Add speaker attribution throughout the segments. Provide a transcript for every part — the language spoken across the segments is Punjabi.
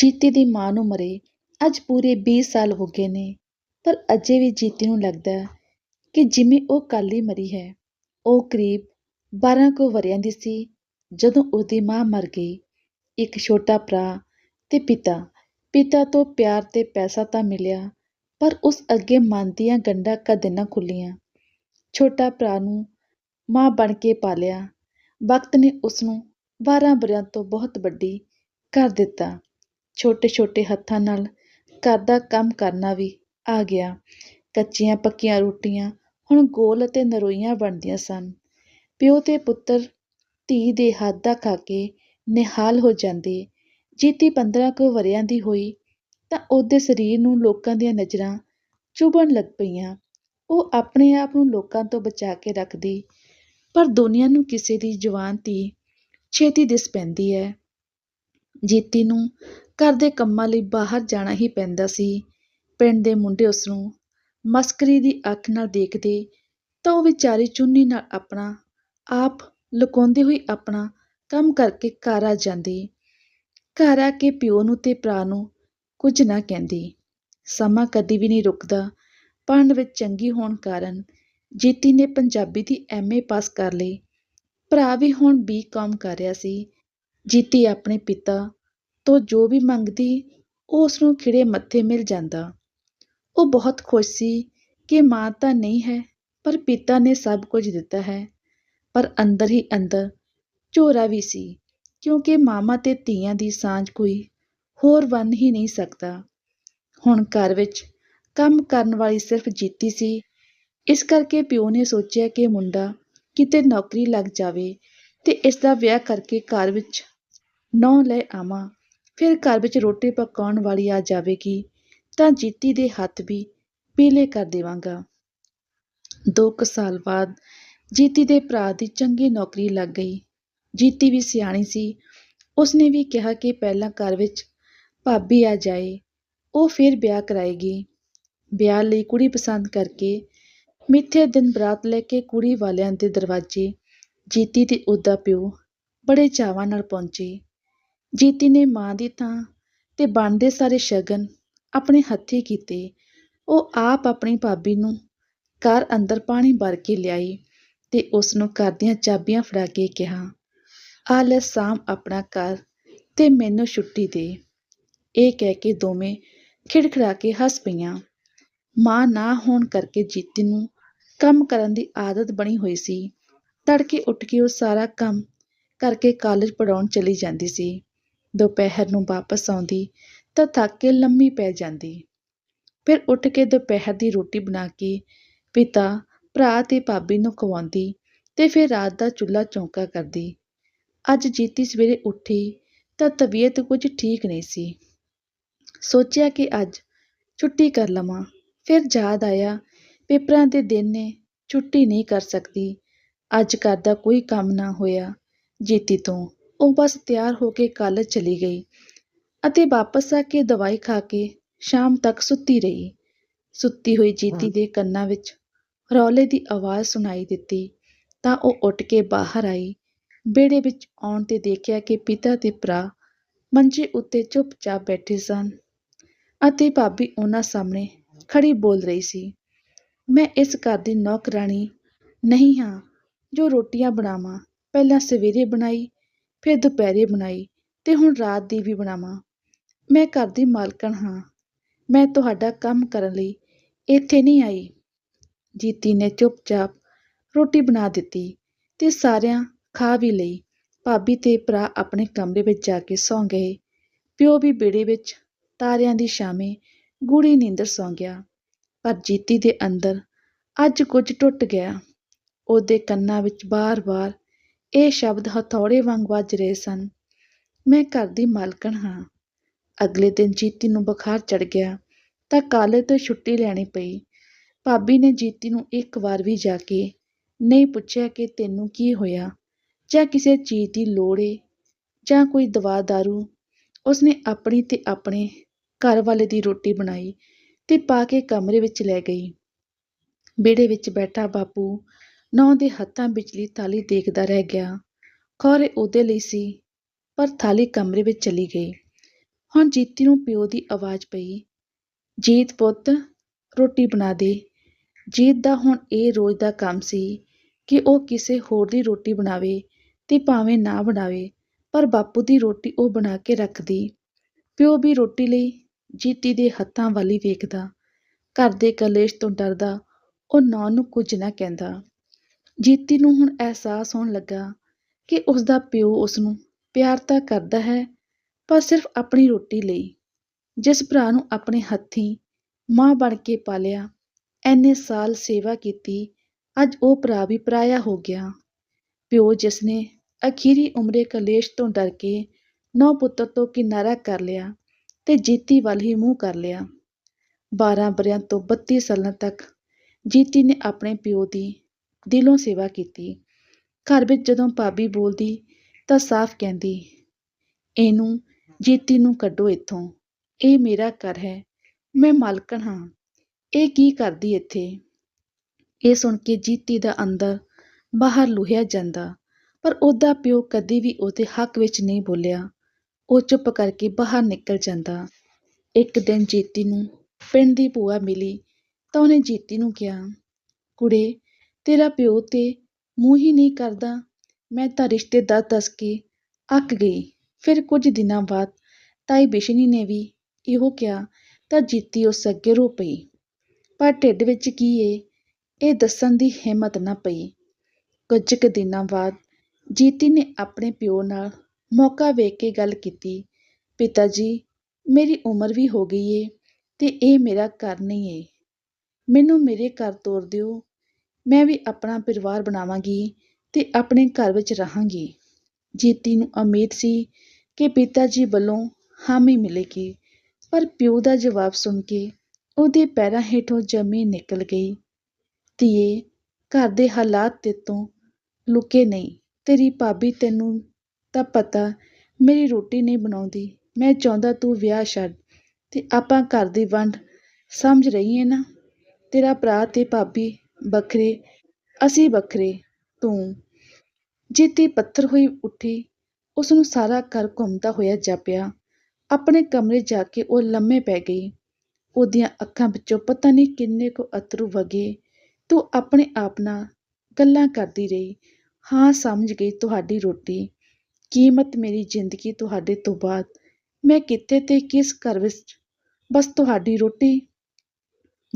Speaker 1: ਜੀਤੀ ਦੀ ਮਾਂ ਨੂੰ ਮਰੇ। ਅੱਜ ਪੂਰੇ 20 ਸਾਲ ਹੋ ਗਏ ਨੇ, ਪਰ ਅਜੇ ਵੀ ਜੀਤੀ ਨੂੰ ਲੱਗਦਾ ਕਿ ਜਿਵੇਂ ਉਹ ਕੱਲ੍ਹ ਹੀ ਮਰੀ ਹੈ। ਉਹ ਕਰੀਬ 12 ਕੁ ਵਰ੍ਹਿਆਂ ਦੀ ਸੀ, ਜਦੋਂ ਉਹਦੀ ਮਾਂ ਮਰ ਗਈ। ਇੱਕ ਛੋਟਾ ਭਰਾ ਤੇ ਪਿਤਾ। ਪਿਤਾ ਤੋਂ ਪਿਆਰ ਤੇ ਪੈਸਾ ਤਾਂ ਮਿਲਿਆ, ਪਰ ਉਸ ਅੱਗੇ ਮਨ ਦੀਆਂ ਗੰਢਾਂ ਕਦੇ ਨਾ ਖੁੱਲੀਆਂ। ਛੋਟਾ ਭਰਾ ਨੂੰ ਮਾਂ ਬਣ ਕੇ ਪਾਲਿਆ। ਵਕਤ ਨੇ ਉਸ ਨੂੰ 12 ਵਰ੍ਹਿਆਂ ਤੋਂ ਬਹੁਤ ਵੱਡੀ ਕਰ ਦਿੱਤਾ। ਛੋਟੇ ਛੋਟੇ ਹੱਥਾਂ ਨਾਲ ਘਰ ਦਾ ਕੰਮ ਕਰਨਾ ਵੀ ਆ ਗਿਆ। ਕੱਚੀਆਂ ਪੱਕੀਆਂ ਰੋਟੀਆਂ ਹੁਣ ਗੋਲ ਅਤੇ ਨਰੋਈਆਂ ਬਣਦੀਆਂ ਸਨ। ਪਿਓ ਤੇ ਪੁੱਤਰ ਧੀ ਦੇ ਹੱਥ ਦਾ ਖਾ ਕੇ ਨਿਹਾਲ ਹੋ ਜਾਂਦੇ। ਜੀਤੀ 15 ਕੁ ਵਰ੍ਹਿਆਂ ਦੀ ਹੋਈ ਤਾਂ ਉਹਦੇ ਸਰੀਰ ਨੂੰ ਲੋਕਾਂ ਦੀਆਂ ਨਜ਼ਰਾਂ ਚੁਭਣ ਲੱਗ ਪਈਆਂ। ਉਹ ਆਪਣੇ ਆਪ ਨੂੰ ਲੋਕਾਂ ਤੋਂ ਬਚਾ ਕੇ ਰੱਖਦੀ, ਪਰ ਦੁਨੀਆ ਨੂੰ ਕਿਸੇ ਦੀ ਜਵਾਨ ਧੀ ਛੇਤੀ ਦਿਸ ਪੈਂਦੀ ਹੈ। ਜੀਤੀ ਨੂੰ ਘਰ ਦੇ ਕੰਮਾਂ ਲਈ ਬਾਹਰ ਜਾਣਾ ਹੀ ਪੈਂਦਾ ਸੀ। ਪਿੰਡ ਦੇ ਮੁੰਡੇ ਉਸ ਨੂੰ ਮਸਕਰੀ ਦੀ ਅੱਖ ਨਾਲ ਦੇਖਦੇ ਤਾਂ ਉਹ ਵਿਚਾਰੀ ਚੁੰਨੀ ਨਾਲ ਆਪਣਾ ਆਪ ਲੁਕਾਉਂਦੀ ਹੋਈ ਆਪਣਾ ਕੰਮ ਕਰਕੇ ਘਰ ਆ ਜਾਂਦੀ। ਘਰ ਆ ਕੇ ਪਿਓ ਨੂੰ ਤੇ ਭਰਾ ਨੂੰ ਕੁਝ ਨਾ ਕਹਿੰਦੀ। ਸਮਾਂ ਕਦੀ ਵੀ ਨਹੀਂ ਰੁਕਦਾ। ਪੜ੍ਹਨ ਵਿੱਚ ਚੰਗੀ ਹੋਣ ਕਾਰਨ ਜੀਤੀ ਨੇ ਪੰਜਾਬੀ ਦੀ ਐਮਏ ਪਾਸ ਕਰ ਲਈ। ਭਰਾ ਵੀ ਹੁਣ ਬੀਕਾਮ ਕਰ ਰਿਹਾ ਸੀ। ਜੀਤੀ ਆਪਣੇ ਪਿਤਾ ਤੋਂ ਜੋ ਵੀ ਮੰਗਦੀ, ਉਹ ਉਸ ਨੂੰ ਖਿੜੇ ਮੱਥੇ ਮਿਲ ਜਾਂਦਾ। ਉਹ ਬਹੁਤ ਖੁਸ਼ ਸੀ ਕਿ ਮਾਂ ਤਾਂ ਨਹੀਂ ਹੈ, ਪਰ ਪਿਤਾ ਨੇ ਸਭ ਕੁਝ ਦਿੱਤਾ ਹੈ। ਪਰ ਅੰਦਰ ਹੀ ਅੰਦਰ ਝੋਰਾ ਵੀ ਸੀ, ਕਿਉਂਕਿ ਮਾਮਾ ਤੇ ਧੀਆਂ ਦੀ ਸਾਂਝ ਕੋਈ ਹੋਰ ਬਣ ਹੀ ਨਹੀਂ ਸਕਦਾ। ਹੁਣ ਘਰ ਵਿੱਚ ਕੰਮ ਕਰਨ ਵਾਲੀ ਸਿਰਫ ਜੀਤੀ ਸੀ। ਇਸ ਕਰਕੇ ਪਿਓ ਨੇ ਸੋਚਿਆ ਕਿ ਮੁੰਡਾ ਕਿਤੇ ਨੌਕਰੀ ਲੱਗ ਜਾਵੇ ਤੇ ਇਸ ਦਾ ਵਿਆਹ ਕਰਕੇ ਘਰ ਵਿੱਚ ਨੌ ਲੈ ਆਵਾਂ। ਫਿਰ ਘਰ ਵਿੱਚ ਰੋਟੀ ਪਕਾਉਣ ਵਾਲੀ ਆ ਜਾਵੇਗੀ, ਤਾਂ ਜੀਤੀ ਦੇ ਹੱਥ ਵੀ ਪੀਲੇ ਕਰ ਦੇਵਾਂਗਾ। ਦੋ ਕੁ ਸਾਲ ਬਾਅਦ ਜੀਤੀ ਦੇ ਭਰਾ ਦੀ ਚੰਗੀ ਨੌਕਰੀ ਲੱਗ ਗਈ। ਜੀਤੀ ਵੀ ਸਿਆਣੀ ਸੀ। ਉਸਨੇ ਵੀ ਕਿਹਾ ਕਿ ਪਹਿਲਾਂ ਘਰ ਵਿੱਚ ਭਾਬੀ ਆ ਜਾਏ, ਉਹ ਫਿਰ ਵਿਆਹ ਕਰਾਏਗੀ। ਵਿਆਹ ਲਈ ਕੁੜੀ ਪਸੰਦ ਕਰਕੇ ਮਿੱਥੇ ਦਿਨ ਬਰਾਤ ਲੈ ਕੇ ਕੁੜੀ ਵਾਲਿਆਂ ਦੇ ਦਰਵਾਜ਼ੇ ਜੀਤੀ ਤੇ ਉਹਦਾ ਪਿਓ ਬੜੇ ਚਾਵਾਂ ਨਾਲ ਪਹੁੰਚੇ। ਜੀਤੀ ਨੇ ਮਾਂ ਦੀ ਥਾਂ ਤੇ ਬਣਦੇ ਸਾਰੇ ਸ਼ਗਨ ਆਪਣੇ ਹੱਥੀਂ ਕੀਤੇ, ਉਹ ਆਪ ਆਪਣੀ ਭਾਬੀ ਨੂੰ ਘਰ ਅੰਦਰ ਪਾਣੀ ਭਰ ਕੇ ਲਿਆਈ ਤੇ ਉਸ ਨੂੰ ਘਰ ਦੀਆਂ ਚਾਬੀਆਂ ਫੜਾ ਕੇ ਕਿਹਾ, ਆ ਲੈ ਸਾਮ ਆਪਣਾ ਘਰ ਤੇ ਮੈਨੂੰ ਛੁੱਟੀ ਦੇ। ਇਹ ਕਹਿ ਕੇ ਦੋਵੇਂ ਖਿੜਖੜਾ ਕੇ ਹੱਸ ਪਈਆਂ। ਮਾਂ ਨਾ ਹੋਣ ਕਰਕੇ ਜੀਤੀ ਨੂੰ ਕੰਮ ਕਰਨ ਦੀ ਆਦਤ ਬਣੀ ਹੋਈ ਸੀ। ਤੜਕੇ ਉੱਠ ਕੇ ਉਹ ਸਾਰਾ ਕੰਮ ਕਰਕੇ ਕਾਲਜ ਪੜਾਉਣ ਚਲੀ ਜਾਂਦੀ ਸੀ। ਦੁਪਹਿਰ ਨੂੰ ਵਾਪਸ ਆਉਂਦੀ ਤਾਂ ਥੱਕ ਕੇ ਲੰਮੀ ਪੈ ਜਾਂਦੀ। ਫਿਰ ਉੱਠ ਕੇ ਦੁਪਹਿਰ ਦੀ ਰੋਟੀ ਬਣਾ ਕੇ ਪਿਤਾ, ਭਰਾ ਤੇ ਭਾਬੀ ਨੂੰ ਖਵਾਉਂਦੀ ਤੇ ਫਿਰ ਰਾਤ ਦਾ ਚੁੱਲ੍ਹਾ ਚੌਂਕਾ ਕਰਦੀ। ਅੱਜ ਜੀਤੀ ਸਵੇਰੇ ਉੱਠੀ ਤਾਂ ਤਬੀਅਤ ਕੁਝ ਠੀਕ ਨਹੀਂ ਸੀ। ਸੋਚਿਆ ਕਿ ਅੱਜ ਛੁੱਟੀ ਕਰ ਲਵਾਂ। ਫਿਰ ਯਾਦ ਆਇਆ, ਪੇਪਰਾਂ ਦੇ ਦਿਨ ਨੇ ਛੁੱਟੀ ਨਹੀਂ ਕਰ ਸਕਦੀ। ਅੱਜ ਘਰ ਦਾ ਕੋਈ ਕੰਮ ਨਾ ਹੋਇਆ ਜੀਤੀ ਤੋਂ। ਉਹ ਬਸ ਤਿਆਰ ਹੋ ਕੇ ਕਾਲਜ ਚਲੀ ਗਈ ਅਤੇ ਵਾਪਸ ਆ ਕੇ ਦਵਾਈ ਖਾ ਕੇ ਸ਼ਾਮ ਤੱਕ ਸੁੱਤੀ ਰਹੀ। ਸੁੱਤੀ ਹੋਈ ਜੀਤੀ ਦੇ ਕੰਨਾਂ ਵਿੱਚ ਰੌਲੇ ਦੀ ਆਵਾਜ਼ ਸੁਣਾਈ ਦਿੱਤੀ ਤਾਂ ਉਹ ਉੱਠ ਕੇ ਬਾਹਰ ਆਈ। ਵਿਹੜੇ ਵਿੱਚ ਆਉਣ ਤੇ ਦੇਖਿਆ ਕਿ ਪਿਤਾ ਤੇ ਭਰਾ ਮੰਜੇ ਉੱਤੇ ਚੁੱਪਚਾਪ ਬੈਠੇ ਸਨ ਅਤੇ ਭਾਬੀ ਉਹਨਾਂ ਸਾਹਮਣੇ ਖੜੀ ਬੋਲ ਰਹੀ ਸੀ ਮੈਂ ਇਸ ਘਰ ਦੀ ਨੌਕਰਾਣੀ ਨਹੀਂ ਹਾਂ ਜੋ ਰੋਟੀਆਂ ਬਣਾਵਾਂ ਪਹਿਲਾਂ ਸਵੇਰੇ ਬਣਾਈ ਫਿਰ ਦੁਪਹਿਰੇ ਬਣਾਈ ਅਤੇ ਹੁਣ ਰਾਤ ਦੀ ਵੀ ਬਣਾਵਾਂ। ਮੈਂ ਘਰ ਦੀ ਮਾਲਕਣ ਹਾਂ। ਮੈਂ ਤੁਹਾਡਾ ਕੰਮ ਕਰਨ ਲਈ ਇੱਥੇ ਨਹੀਂ ਆਈ। ਜੀਤੀ ਨੇ ਚੁੱਪਚਾਪ ਰੋਟੀ ਬਣਾ ਦਿੱਤੀ ਤੇ ਸਾਰਿਆਂ ਖਾ ਵੀ ਲਈ। ਭਾਬੀ ਤੇ ਭਰਾ ਆਪਣੇ ਕਮਰੇ ਵਿੱਚ ਜਾ ਕੇ ਸੌਂ ਗਏ। ਪਿਓ ਵੀ ਵਿਹੜੇ ਵਿੱਚ ਤਾਰਿਆਂ ਦੀ ਛਾਵੇਂ ਗੂੜੀ ਨੀਂਦਰ ਸੌਂ ਗਿਆ। ਪਰ ਜੀਤੀ ਦੇ ਅੰਦਰ ਅੱਜ ਕੁਝ ਟੁੱਟ ਗਿਆ। ਉਹਦੇ ਕੰਨਾਂ ਵਿੱਚ ਬਾਰ-ਬਾਰ ਇਹ ਸ਼ਬਦ ਹਥੌੜੇ ਵਾਂਗ ਵੱਜ ਰਹੇ ਸਨ। ਮੈਂ ਘਰ ਦੀ ਮਾਲਕਣ ਹਾਂ। ਅਗਲੇ ਦਿਨ ਜੀਤੀ ਨੂੰ ਬੁਖਾਰ ਚੜ ਗਿਆ, ਤਾਂ ਕਾਲੇ ਤੋਂ ਛੁੱਟੀ ਲੈਣੀ ਪਈ। ਭਾਬੀ ਨੇ ਜੀਤੀ ਨੂੰ ਇੱਕ ਵਾਰ ਵੀ ਜਾ ਕੇ ਨਹੀਂ ਪੁੱਛਿਆ ਕਿ ਤੈਨੂੰ ਕੀ ਹੋਇਆ, ਜਾਂ ਕਿਸੇ ਚੀਜ਼ ਦੀ ਲੋੜ ਏ, ਜਾਂ ਕੋਈ ਦਵਾ ਦਾਰੂ। ਉਸਨੇ ਆਪਣੀ ਤੇ ਆਪਣੇ ਘਰ ਵਾਲੇ ਦੀ ਰੋਟੀ ਬਣਾਈ ਤੇ ਪਾ ਕੇ ਕਮਰੇ ਵਿੱਚ ਲੈ ਗਈ। ਵਿਹੜੇ ਵਿੱਚ ਬੈਠਾ ਬਾਪੂ ਨੌ ਦੇ ਹੱਥਾਂ ਵਿਚਲੀ ਥਾਲੀ ਦੇਖਦਾ ਰਹਿ ਗਿਆ। ਖੌਰੇ ਉਹਦੇ ਲਈ ਸੀ, ਪਰ ਥਾਲੀ ਕਮਰੇ ਵਿੱਚ ਚਲੀ ਗਈ। ਹੁਣ ਜੀਤੀ ਨੂੰ ਪਿਓ ਦੀ ਆਵਾਜ਼ ਪਈ, ਜੀਤ ਪੁੱਤ, ਰੋਟੀ ਬਣਾ ਦੇ। ਜੀਤ ਦਾ ਹੁਣ ਇਹ ਰੋਜ਼ ਦਾ ਕੰਮ ਸੀ ਕਿ ਉਹ ਕਿਸੇ ਹੋਰ ਦੀ ਰੋਟੀ ਬਣਾਵੇ ਤੇ ਭਾਵੇਂ ਨਾ ਬਣਾਵੇ, ਪਰ ਬਾਪੂ ਦੀ ਰੋਟੀ ਉਹ ਬਣਾ ਕੇ ਰੱਖਦੀ। ਪਿਓ ਵੀ ਰੋਟੀ ਲਈ ਜੀਤੀ ਦੇ ਹੱਥਾਂ ਵਾਲੀ ਵੇਖਦਾ। ਘਰ ਦੇ ਕਲੇਸ਼ ਤੋਂ ਡਰਦਾ, ਉਹ ਨੌਂ ਨੂੰ ਕੁਝ ਨਾ ਕਹਿੰਦਾ। ਜੀਤੀ ਨੂੰ ਹੁਣ ਅਹਿਸਾਸ ਹੋਣ ਲੱਗਾ ਕਿ ਉਸ ਦਾ ਪਿਓ ਉਸ ਨੂੰ ਪਿਆਰ ਤਾਂ ਕਰਦਾ ਹੈ, ਪਰ ਸਿਰਫ ਆਪਣੀ ਰੋਟੀ ਲਈ, ਜਿਸ ਭਰਾ ਨੂੰ ਆਪਣੇ ਹੱਥੀਂ ਮਾਂ ਬਣ ਕੇ ਪਾਲਿਆ ਐਨੇ ਸਾਲ ਸੇਵਾ ਕੀਤੀ, ਅੱਜ ਉਹ ਭਰਾ ਵੀ ਪਰਾਇਆ ਹੋ ਗਿਆ। ਪਿਓ ਜਿਸ ਨੇ ਅਖੀਰੀ ਉਮਰੇ ਕਲੇਸ਼ ਤੋਂ ਡਰ ਕੇ ਨੌ ਪੁੱਤਰ ਤੋਂ ਕਿਨਾਰਾ ਕਰ ਲਿਆ ਤੇ ਜੀਤੀ ਵੱਲ ਹੀ ਮੂੰਹ ਕਰ ਲਿਆ। 12 ਬਰਿਆਂ ਤੋਂ 32 ਸਾਲਾਂ ਤੱਕ ਜੀਤੀ ਨੇ ਆਪਣੇ ਪਿਓ ਦੀ ਦਿਲੋਂ ਸੇਵਾ ਕੀਤੀ। ਘਰ ਵਿੱਚ ਜਦੋਂ ਭਾਬੀ ਬੋਲਦੀ, ਤਾਂ ਸਾਫ਼ ਕਹਿੰਦੀ, ਇਹਨੂੰ, ਜੀਤੀ ਨੂੰ ਕੱਢੋ ਇੱਥੋਂ। ਇਹ ਮੇਰਾ ਘਰ ਹੈ। ਮੈਂ ਮਾਲਕਣ ਹਾਂ। ਇਹ ਕੀ ਕਰਦੀ ਇੱਥੇ? ਇਹ ਸੁਣ ਕੇ ਜੀਤੀ ਦਾ ਅੰਦਰ ਬਾਹਰ ਲੁਹਿਆ ਜਾਂਦਾ, ਪਰ ਉਹਦਾ ਪਿਓ ਕਦੀ ਵੀ ਉਹਦੇ ਹੱਕ ਵਿੱਚ ਨਹੀਂ ਬੋਲਿਆ। ਉਹ ਚੁੱਪ ਕਰਕੇ ਬਾਹਰ ਨਿਕਲ ਜਾਂਦਾ। ਇੱਕ ਦਿਨ ਜੀਤੀ ਨੂੰ ਪਿੰਡ ਦੀ ਭੂਆ ਮਿਲੀ, ਤਾਂ ਉਹਨੇ ਜੀਤੀ ਨੂੰ ਕਿਹਾ, ਕੁੜੇ ਤੇਰਾ ਪਿਓ ਤੇ ਮੂੰਹ ਹੀ ਨਹੀਂ ਕਰਦਾ। ਮੈਂ ਤਾਂ ਰਿਸ਼ਤੇ ਦੱਸ ਦੱਸ ਕੇ ਅੱਕ ਗਈ। ਫਿਰ ਕੁਝ ਦਿਨਾਂ ਬਾਅਦ ਤਾਈ ਬਿਸ਼ਨੀ ਨੇ ਵੀ ਇਹੋ ਕਿਹਾ, ਤਾਂ ਜੀਤੀ ਉਸ ਅੱਗੇ ਰੋ ਪਈ ਪਰ ਢਿੱਡ ਵਿੱਚ ਕੀ ਏ? ਇਹ ਦੱਸਣ ਦੀ ਹਿੰਮਤ ਨਾ ਪਈ। ਕੁਝ ਕੁ ਦਿਨਾਂ ਬਾਅਦ ਜੀਤੀ ਨੇ ਆਪਣੇ ਪਿਓ ਨਾਲ ਮੌਕਾ ਵੇਖ ਕੇ ਗੱਲ ਕੀਤੀ, ਪਿਤਾ ਜੀ, ਮੇਰੀ ਉਮਰ ਵੀ ਹੋ ਗਈ ਏ ਤੇ ਇਹ ਮੇਰਾ ਘਰ ਨਹੀਂ ਏ। ਮੈਨੂੰ ਮੇਰੇ ਘਰ ਤੋਰ ਦਿਓ ਮੈਂ ਵੀ ਆਪਣਾ ਪਰਿਵਾਰ ਬਣਾਵਾਂਗੀ ਅਤੇ ਆਪਣੇ ਘਰ ਵਿੱਚ ਰਹਾਂਗੀ। ਜੀਤੀ ਨੂੰ ਉਮੀਦ ਸੀ ਕਿ ਪਿਤਾ ਜੀ ਵੱਲੋਂ ਹਾਮੀ ਮਿਲੇਗੀ, ਪਰ ਪਿਓ ਦਾ ਜਵਾਬ ਸੁਣ ਕੇ ਉਹਦੇ ਪੈਰਾਂ ਹੇਠੋਂ ਜ਼ਮੀਨ ਨਿਕਲ ਗਈ। ਧੀਏ, ਘਰ ਦੇ ਹਾਲਾਤ ਤੇ ਤੋਂ ਲੁਕੇ ਨਹੀਂ। ਤੇਰੀ ਭਾਬੀ ਤੈਨੂੰ ਤਾਂ ਪਤਾ, ਮੇਰੀ ਰੋਟੀ ਨਹੀਂ ਬਣਾਉਂਦੀ। ਮੈਂ ਚਾਹੁੰਦਾ ਤੂੰ ਵਿਆਹ ਛੱਡ ਤੇ ਆਪਾਂ ਘਰ ਦੀ ਵੰਡ ਸਮਝ ਰਹੀ ਹੈ ਨਾ? ਤੇਰਾ ਭਰਾ ਤੇ ਭਾਬੀ ਵੱਖਰੇ, ਅਸੀਂ ਵੱਖਰੇ, ਤੂੰ। ਜੀਤੀ ਪੱਥਰ ਹੋਈ ਉੱਠੀ ਉਸ ਨੂੰ ਸਾਰਾ ਘਰ ਘੁੰਮਦਾ ਹੋਇਆ ਜਾਪਿਆ। ਆਪਣੇ ਕਮਰੇ ਜਾ ਕੇ ਉਹ ਲੰਮੇ ਪੈ ਗਈ। ਉਹਦੀਆਂ ਅੱਖਾਂ ਵਿੱਚੋਂ ਪਤਾ ਨਹੀਂ ਕਿੰਨੇ ਕੁ ਅਥਰੂ ਵਗੇ। ਤੂੰ ਆਪਣੇ ਆਪ ਨਾਲ ਗੱਲਾਂ ਕਰਦੀ ਰਹੀ। ਹਾਂ, ਸਮਝ ਗਈ ਤੁਹਾਡੀ ਰੋਟੀ। ਕੀਮਤ ਮੇਰੀ ਜ਼ਿੰਦਗੀ ਤੁਹਾਡੇ ਤੋਂ ਬਾਅਦ। ਮੈਂ ਕਿੱਥੇ ਤੇ ਕਿਸ ਘਰ ਵਿੱਚ? ਬਸ ਤੁਹਾਡੀ ਰੋਟੀ।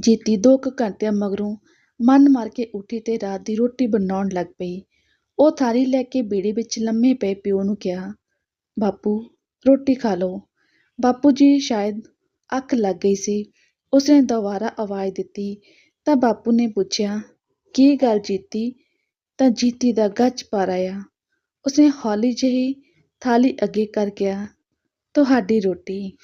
Speaker 1: ਜੀਤੀ ਦੋ ਕੁ ਘੰਟਿਆਂ ਮਗਰੋਂ ਮਨ ਮਾਰ ਕੇ ਉੱਠੀ ਤੇ ਰਾਤ ਦੀ ਰੋਟੀ ਬਣਾਉਣ ਲੱਗ ਪਈ। ਉਹ ਥਾਲੀ ਲੈ ਕੇ ਬੇੜੇ ਵਿੱਚ ਲੰਮੇ ਪਏ ਪਿਓ ਨੂੰ ਕਿਹਾ, ਬਾਪੂ, ਰੋਟੀ ਖਾ ਲਓ। ਬਾਪੂ ਜੀ ਸ਼ਾਇਦ ਅੱਖ ਲੱਗ ਗਈ ਸੀ। ਉਸਨੇ ਦੁਬਾਰਾ ਆਵਾਜ਼ ਦਿੱਤੀ, ਤਾਂ ਬਾਪੂ ਨੇ ਪੁੱਛਿਆ, ਕੀ ਗੱਲ ਜੀਤੀ? ਤਾਂ ਜੀਤੀ ਦਾ ਗੱਜ ਪਰ ਆਇਆ। ਉਸਨੇ ਹੌਲੀ ਜਿਹੀ ਥਾਲੀ ਅੱਗੇ ਕਰ ਗਿਆ ਤੁਹਾਡੀ ਰੋਟੀ।